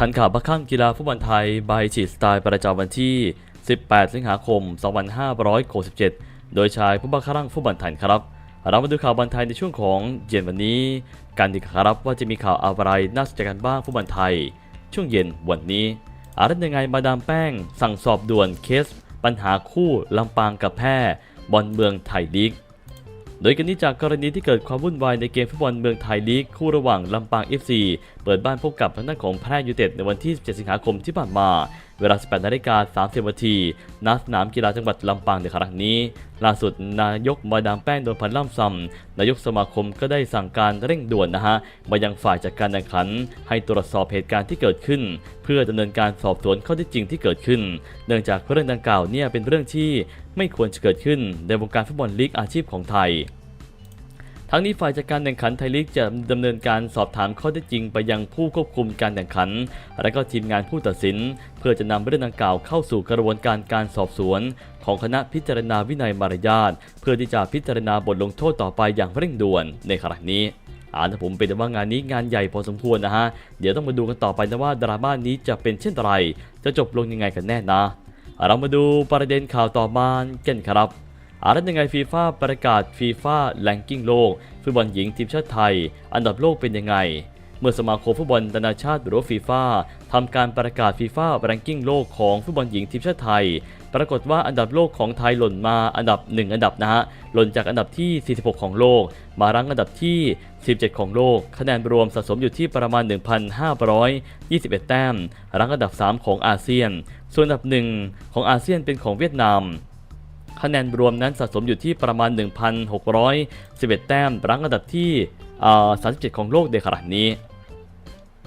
ทันข่าวบัคข้างกีฬาฟุตบอลไทยใบฉีดสไตล์ประจำวันที่ 18 สิงหาคม 2567 โดยชายผู้บัคข้างฟุตบอลไทยครับ เรามาดูข่าวบอลไทยในช่วงของเย็นวันนี้ กันดีครับว่าจะมีข่าวอะไรน่าสนใจกันบ้างฟุตบอลไทย ช่วงเย็นวันนี้อารันยังไงมาดามแป้ง สั่งสอบด่วนเคส ปัญหาคู่ลำปางกับแพร่บอลเมืองไทยลีก โดยกันนี้จากกรณีที่เกิดความวุ่นวายในเกมฟุตบอลเมืองไทยลีกคู่ระหว่างลำปาง FC เปิดบ้านพบกับทางด้านของแพร่ยูเต็ดในวันที่17สิงหาคมที่ผ่านมา เวลา 18นาฬิกา30นาทีณสนามกีฬาจังหวัดลำปางในครั้งนี้ ล่าสุดนายกมาดามแป้งโดนพันล่ำซำนายกสมาคมก็ได้สั่งการเร่งด่วนนะฮะมายังฝ่ายจัดการแข่งขัน ให้ตรวจสอบเหตุการณ์ที่เกิดขึ้น เพื่อดำเนินการสอบสวนข้อเท็จจริงที่เกิดขึ้น เนื่องจากเรื่องดังกล่าวเนี่ยเป็นเรื่องที่ไม่ควรจะเกิดขึ้นในวงการฟุตบอลลีกอาชีพของไทย ทั้งนี้ฝ่ายจัดการแข่งขันไทยลีกจะดำเนินการสอบถามข้อเท็จจริงไปยังผู้ควบคุมการแข่งขัน และก็ทีมงานผู้ตัดสิน เพื่อจะนำเรื่องดังกล่าวเข้าสู่กระบวนการการสอบสวน ของคณะพิจารณาวินัยมารยาทเพื่อที่จะพิจารณาบทลงโทษต่อไปอย่างเร่งด่วนในขณะนี้อ่านผมเป็นว่างานนี้งานใหญ่พอสมควรนะฮะ เดี๋ยวต้องมาดูกันต่อไปนะว่าดราม่านี้จะเป็นเช่นไร จะจบลงยังไงกันแน่นะ เรามาดูประเด็นข่าวต่อมากันครับ อารันยังไงฟีฟ่าประกาศฟีฟ่าแรงกิ้งโลก ฟุตบอลหญิงทีมชาติไทย อันดับโลกเป็นยังไง เมื่อสมาคมฟุตบอลนานาชาติหรือฟีฟ่าทำการประกาศฟีฟ่าแรงกิ้งโลกของฟุตบอลหญิงทีมชาติไทย ปรากฏว่าอันดับโลกของไทยหล่นมาอันดับ 1 อันดับนะฮะหล่นจากอันดับที่ 46 ของโลก มารั้งอันดับที่ 17 ของโลก คะแนนรวมสะสมอยู่ที่ประมาณ 1,521 แต้มรั้งอันดับ 3 ของอาเซียน ส่วนอันดับ 1 ของอาเซียนเป็นของเวียดนาม คะแนนรวมนั้นสะสมอยู่ที่ประมาณ 1,611 แต้มรั้งอันดับที่ 37 ของโลกในขณะนี้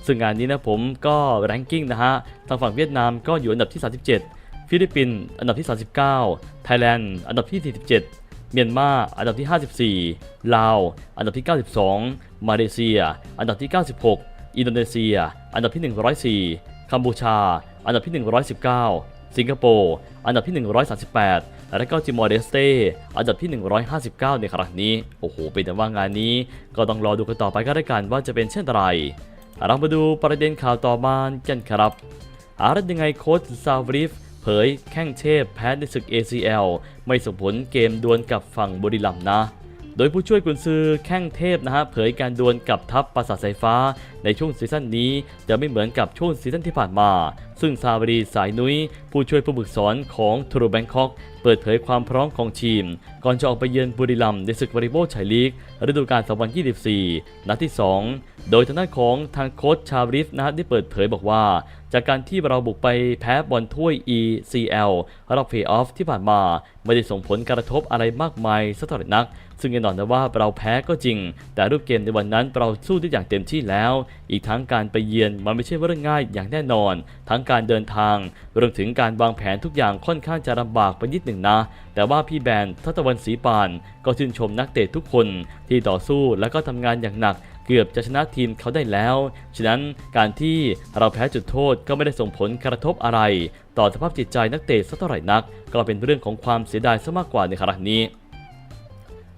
ซึ่งงานนี้นะผมก็แรงกิ้งนะฮะ ทางฝั่งเวียดนามก็อยู่อันดับที่ 37 ฟิลิปปินส์อันดับที่ 39 ไทยแลนด์อันดับที่ 47 เมียนมาอันดับที่ 54 ลาว อันดับที่ 92 มาเลเซีย อันดับที่ 96 อินโดนีเซีย อันดับที่ 104 กัมพูชา อันดับที่ 119 สิงคโปร์ อันดับที่ 138 และก็ติมอร์เดสเตอันดับที่ 159 ในครั้งนี้ โอ้โห เป็นแต่ว่างานนี้ ก็ต้องรอดูกันต่อไปก็ได้กันว่าจะเป็นเช่นไร เรามาดูประเด็นข่าวต่อมากันครับอารัตยังไงโค้ชซาวริฟเผยแข้งเทพแพ้ในศึก ACL ไม่ส่งผลเกมดวลกับฝั่งบุรีรัมย์นะ โดยผู้ช่วยกุนซือแข้งเทพนะฮะเผยการดวลกับทัพปราสาทสายฟ้า ในช่วงซีซั่นนี้จะไม่เหมือนกับช่วงซีซั่นที่ผ่านมา ซึ่งซาบรีสายนุ้ย ผู้ช่วยผู้ฝึกสอนของทรูแบงคอกเปิดเผยความพร้อมของทีม ก่อนจะออกไปเยือนบุรีรัมย์ในศึกวอลเลย์บอลไทยลีก ฤดูกาล 2024 นัดที่ 2 โดยทางด้านของทางโค้ชชาบริฟนะฮะได้เปิดเผยบอกว่า จากการที่เราบุกไปแพ้บอลถ้วย ECL รอบเพลย์ออฟที่ผ่านมา ไม่ได้ส่งผลกระทบอะไรมากมายสักเท่าไหร่นัก ซึ่งแน่นอนนะว่าเราแพ้ก็จริง แต่รูปเกมในวันนั้นเราสู้ได้อย่างเต็มที่แล้ว อีกทั้งการไปเยือนมันไม่ใช่เรื่องง่ายอย่างแน่นอน ทั้งการเดินทางรวมถึงการวางแผนทุกอย่างค่อนข้างจะลำบากไปนิดหนึ่งนะ แต่ว่าพี่แบนทัตวันศรีปาน ก็ชื่นชมนักเตะทุกคนที่ต่อสู้และก็ทำงานอย่างหนักเกือบจะชนะทีมเขาได้แล้ว ฉะนั้นการที่เราแพ้จุดโทษก็ไม่ได้ส่งผลกระทบอะไร ต่อสภาพจิตใจนักเตะสักเท่าไหร่นัก ก็เป็นเรื่องของความเสียดายซะมากกว่าในครั้งนี้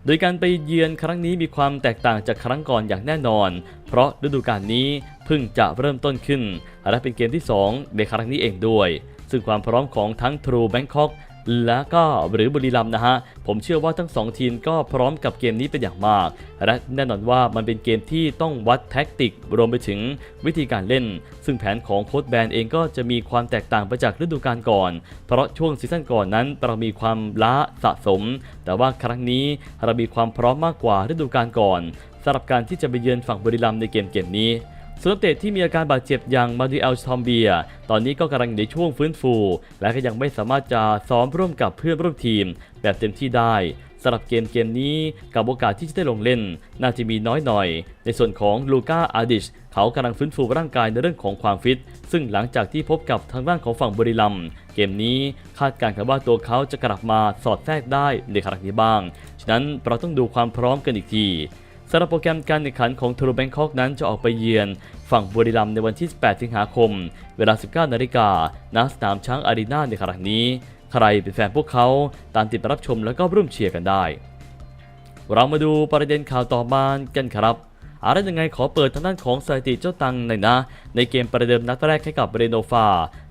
โดยการไปเยือนครั้งนี้มีความแตกต่างจากครั้งก่อนอย่างแน่นอน เพราะฤดูกาลนี้เพิ่งจะเริ่มต้นขึ้น และเป็นเกมที่ 2 ในครั้งนี้เองด้วย ซึ่งความพร้อมของทั้ง True Bangkok และก็หรือบุรีรัมย์นะฮะ ผมเชื่อว่าทั้ง 2 ทีมก็พร้อมกับเกมนี้เป็นอย่างมาก และแน่นอนว่ามันเป็นเกมที่ต้องวัดแท็กติก รวมไปถึงวิธีการเล่น ซึ่งแผนของโค้ชแบนเองก็จะมีความแตกต่างไปจากฤดูกาลก่อน เพราะช่วงซีซั่นก่อนนั้นเรามีความล้าสะสม แต่ว่าครั้งนี้เรามีความพร้อมมากกว่าฤดูกาลก่อนสำหรับการที่จะไปเยือนฝั่งบุรีรัมย์ในเกมเกมนี้ ส่วนนักเตะที่มีอาการบาดเจ็บอย่างมาดูเอลชอมเบีย ตอนนี้ก็กำลังในช่วงฟื้นฟู และก็ยังไม่สามารถจะซ้อมร่วมกับเพื่อนร่วมทีม แบบเต็มที่ได้สำหรับเกมเกมนี้กับโอกาสที่จะได้ลงเล่น น่าจะมีน้อยหน่อย ในส่วนของลูก้าอาดิชเขากำลังฟื้นฟูร่างกายในเรื่องของความฟิต ซึ่งหลังจากที่พบกับทางด้านของฝั่งบุรีรัมเกมนี้คาดการณ์กันว่าตัวเขาจะกลับมาสอดแทรกได้ในครั้งนี้บ้าง ฉะนั้นเราต้องดูความพร้อมกันอีกที สำหรับโปรแกรมการแข่งขันของทูรูแบงคอกนั้นจะออกไปเยือนฝั่งบุรีรัมย์ในวันที่ 18 สิงหาคม เวลา 19 นาฬิกาณสนามช้างอารีนาในครั้งนี้ ใครเป็นแฟนพวกเขาตามติดรับชมแล้วก็ร่วมเชียร์กันได้ เรามาดูประเด็นข่าวต่อมากันครับอะไรยังไงขอเปิดทางด้านของสถิติเจ้าตังหน่อยนะ ในเกมประเดิมนัดแรกให้กับเรโนฟา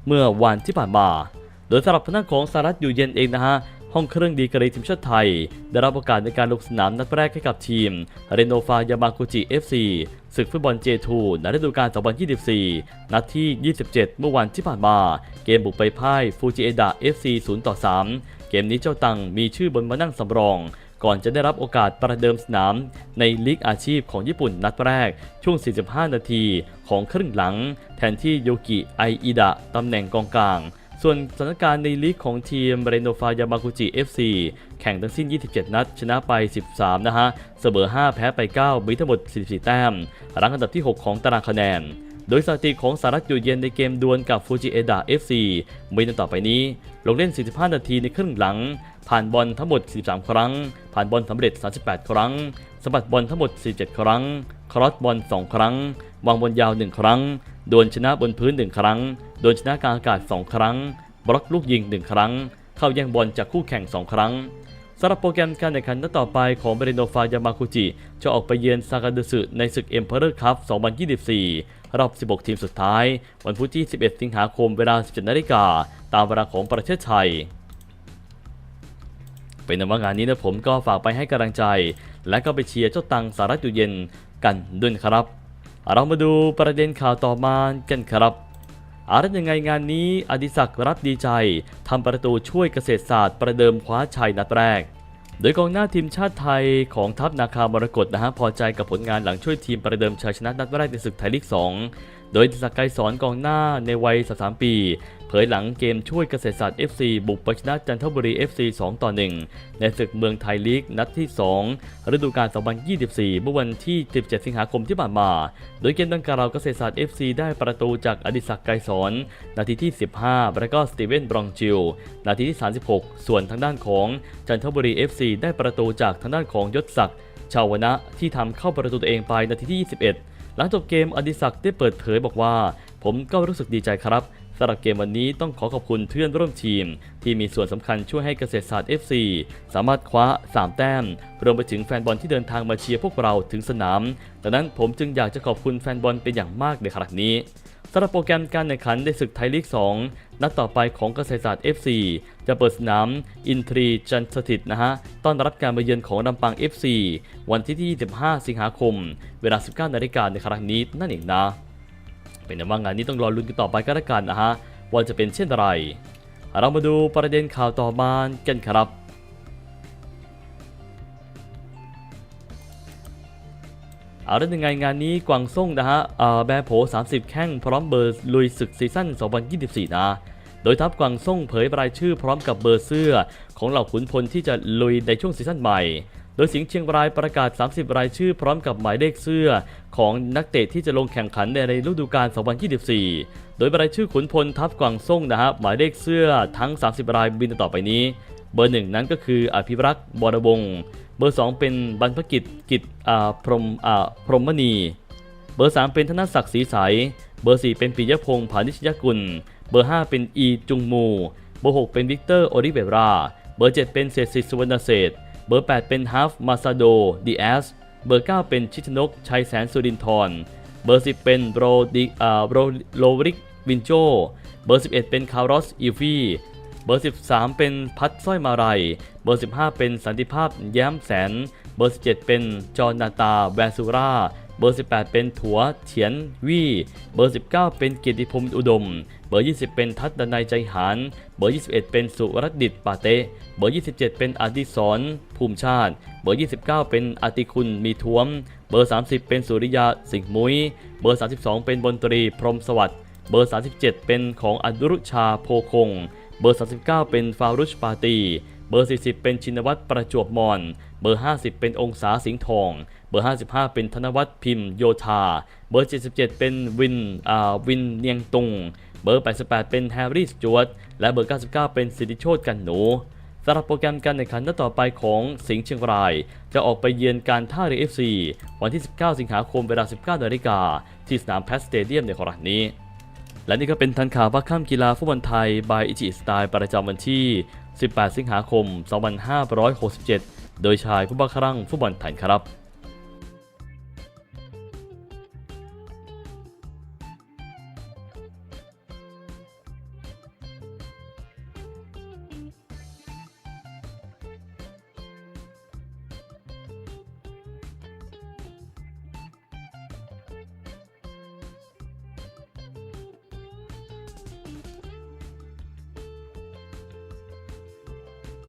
เมื่อวันที่ผ่านมา โดยสำหรับทางด้านของสหรัฐอยู่เย็นเองนะฮะ ห้องเครื่องดีกรีทีมชาติไทย ได้รับโอกาสในการลงสนามนัดแรกให้กับทีมเรโนฟายามากุจิ FC ศึกฟุตบอล J2 ในฤดูกาล 2024 นัดที่ 27 เมื่อวันที่ผ่านมา เกมบุกไปพ่ายฟูจิเอดะ FC 0ต่อ3เกมนี้เจ้าตังมีชื่อบนมานั่งสำรอง ก่อนจะได้รับโอกาสประเดิมสนามในลีกอาชีพของญี่ปุ่นนัดแรก ช่วง 45 นาทีของครึ่งหลัง แทนที่โยกิไออิดะตำแหน่งกองกลาง ส่วนสถานการณ์ในลีกของทีมเรโนฟายามากุจิ FC แข่งทั้งสิ้น 27 นัด ชนะไป 13 นะฮะ เสมอ 5 แพ้ไป 9 มีทั้งหมด 44 แต้ม รั้งอันดับที่ 6 ของตารางคะแนน โดยสถิติของสหรัฐอยู่เย็นในเกมดวลกับฟูจิเอดะ FC มีดังต่อไปนี้ ลงเล่น 45 นาทีในครึ่งหลัง ผ่านบอลทั้งหมด43ครั้ง ผ่านบอลสำเร็จ 38 ครั้งสะบัดบอลทั้งหมด 47 ครั้ง ครอสบอล 2 ครั้ง วางบอลยาว 1 ครั้งโดนชนะบนพื้น 1 ครั้งโดนชนะกลางอากาศ 2 ครั้ง บล็อกลูกยิง 1 ครั้ง เข้าแย่งบอลจากคู่แข่ง 2 ครั้งสำหรับโปรแกรมการแข่งขันนัดต่อไปของเบรโนฟายามาคุจิ จะออกไปเยือนซากาเดสึในศึกเอ็มเพอร์คัพ 2024 รอบ 16 ทีมสุดท้าย วันพุธที่ 11 สิงหาคมเวลา 17นาฬิกาตามเวลาของประเทศไทย เป็นนว่างานนี้นะผมก็ฝากไปให้กำลังใจ และก็ไปเชียร์เจ้าตังสารัตอยู่เย็นกันด้วยครับ เรามาดูประเด็นข่าวต่อมากันครับอะไรยังไงงานนี้อดิศักดิ์รับดีใจทำประตูช่วยเกษตรศาสตร์ประเดิมคว้าชัยนัดแรก โดยกองหน้าทีมชาติไทยของทัพนาคามรกตนะฮะพอใจกับผลงานหลังช่วยทีมประเดิมชัยชนะนัดแรกในศึกไทยลีก 2 โดยศักไกรสอนกองหน้าในวัย 33 ปี เผยหลังเกมช่วยเกษตรศาสตร์ FC บุกไปชนะจันทบุรี FC 2 ต่อ 1 ในศึกเมืองไทยลีกนัดที่ 2 ฤดูกาล 2024 เมื่อวันที่ 17 สิงหาคมที่ผ่านมา โดยเกมดังกล่าวเกษตรศาสตร์ FC ได้ประตูจากอดิศักดิ์ไกรสอน นาทีที่ 15 แล้วก็สตีเวนบรองจิล นาทีที่ 36 ส่วนทางด้านของจันทบุรี FC ได้ประตูจากทางด้านของยศศักดิ์ชาวนะที่ทำเข้าประตูตัวเองไปนาทีที่ 21 หลังจบเกมอดิศักดิ์ได้เปิดเผยบอกว่า ผมก็รู้สึกดีใจครับ สำหรับเกมวันนี้ต้องขอขอบคุณเพื่อนร่วมทีม ที่มีส่วนสำคัญช่วยให้เกษตรศาสตร์ FC สามารถคว้า 3 แต้ม รวมไปถึงแฟนบอลที่เดินทางมาเชียร์พวกเราถึงสนาม ดังนั้นผมจึงอยากจะขอบคุณแฟนบอลเป็นอย่างมากในครั้งนี้สำหรับโปรแกรมการแข่งขันในศึกไทยลีก 2 นัดต่อไปของเกษตรศาสตร์ FC จะเปิดสนามอินทรีจันทสถิตนะฮะ ต้อนรับการมาเยือนของลำปาง FC วันที่ 25 สิงหาคม เวลา 19 นาฬิกาในครั้งนี้นั่นเองนะ เป็นว่างานนี้ต้องรอลุ้นกันต่อไปก็แล้วกันนะฮะว่าจะเป็นเช่นไร เรามาดูประเด็นข่าวต่อมากันครับเอาเรื่องยังไงงานนี้กวางซ่งนะฮะเอ่อแบโผ 30 แข้งพร้อมเบอร์ลุยศึกซีซั่น 2024 นะ โดยทัพกวางซ่งเผยรายชื่อพร้อมกับเบอร์เสื้อ ของเหล่าขุนพลที่จะลุยในช่วงซีซั่นใหม่ ดยสิงห์เชียงรายประกาศ 30 รายชื่อพร้อมกับหมายเลขเสื้อ ของนักเตะที่จะลงแข่งขันในฤดูกาล 2024 โดยรายชื่อขุนพลทัพกวางซ่งนะฮะหมายเลขเสื้อทั้ง 30 รายบินต่อไปนี้ เบอร์หนึ่งนั้นก็คืออภิรักษ์บรวงเบอร์ 2 เป็นบรรพกิจกิจอาพรมอาพรหมณี เบอร์ 3 เป็นธนศักดิ์ศรีใส เบอร์ 4 เป็นปิยพงษ์ผานิชยกุล เบอร์ 5 เป็นอีจุงมู เบอร์ 6 เป็นวิกเตอร์โอริเวรา เบอร์ 7 เป็นเศรษฐศิษสุวรรณเศษ เบอร์ 8 เป็นฮัฟมาซาโดดีแอสเบอร์ 9 เป็นชิชนก ชัยแสนสุรินทร์เบอร์ 10 เป็นโรดิอ่าโรโลริกวินโจ เบอร์ 11 เป็นคาร์ลอสอิลฟีเบอร์ 13 เป็นพัดสร้อยมาลัยเบอร์ 15 เป็นสันติภาพแย้มแสน เบอร์ 17 เป็นจอร์นาตาแวซูรา เบอร์ 18 เป็นถัวเถียนวี่ เบอร์ 19 เป็นเกียรติพงศ์อุดม เบอร์ 20 เป็นทัศดนัยใจหาน เบอร์ 21 เป็นสุรดิตปาเต เบอร์ 27 เป็นอดิศรภูมิชาติ เบอร์ 29 เป็นอติคุณมีท้วม เบอร์ 30 เป็นสุริยาสิงห์มุย เบอร์ 32 เป็นบนตรีพรมสวัสดิ์ เบอร์ 37 เป็นของอดุรุชาโพคง เบอร์ 39 เป็นฟารุชปาตี เบอร์ 40 เป็นชินวัตรประจวบมอน เบอร์ 50 เป็นองศาสิงห์ทอง เบอร์ 55 เป็นธนวัฒน์พิมพ์โยธา เบอร์ 77 เป็นวิน อ่า วินเนียงตุง เบอร์ 88 เป็นแฮร์รี่สจวต และเบอร์ 99 เป็นสิทธิโชตกันหนูสำหรับโปรแกรมการแข่งขันนัดต่อไปของสิงห์เชียงราย จะออกไปเยือนการท่าเรือ FC วันที่ 19 สิงหาคมเวลา 19นาฬิกาที่สนามแพสสเตเดียมในครั้งนี้ และนี่ก็เป็นทันข่าวว่าข้ามกีฬาฟุตบอลไทยบายอิจิสไตล์ประจำวันที่ 18 สิงหาคม 2567 โดยชายผู้บังคับฟุตบอลไทยครับ